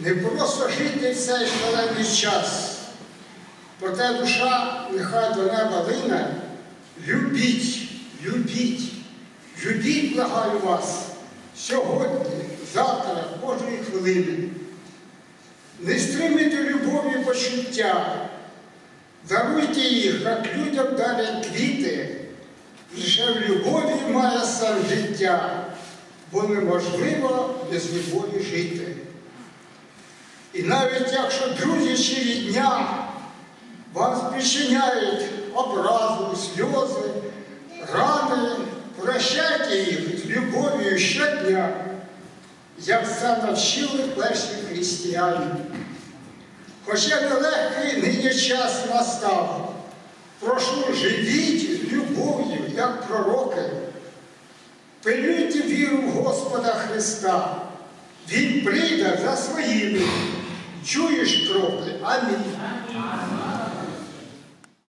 Не просто жити цей шалений час. Проте душа нехай до неба лине. Любіть, любіть, любіть, благаю вас, сьогодні, завтра, кожної хвилини. Не стримуйте любові почуття, даруйте їх, як людям дарять квіти. Лише в любові має сенс життя, бо неможливо без любові жити. І навіть якщо друзі чи рідня вам спричиняють образу, сльози, рани, прощайте їх з любов'ю щодня, як це навчили перші християни. Хоча нелегкий нині час настав, прошу живіть з любов'ю, як пророки. Пилюйте віру в Господа Христа. Він прийде за своїми. Чуєш кроки? Амінь.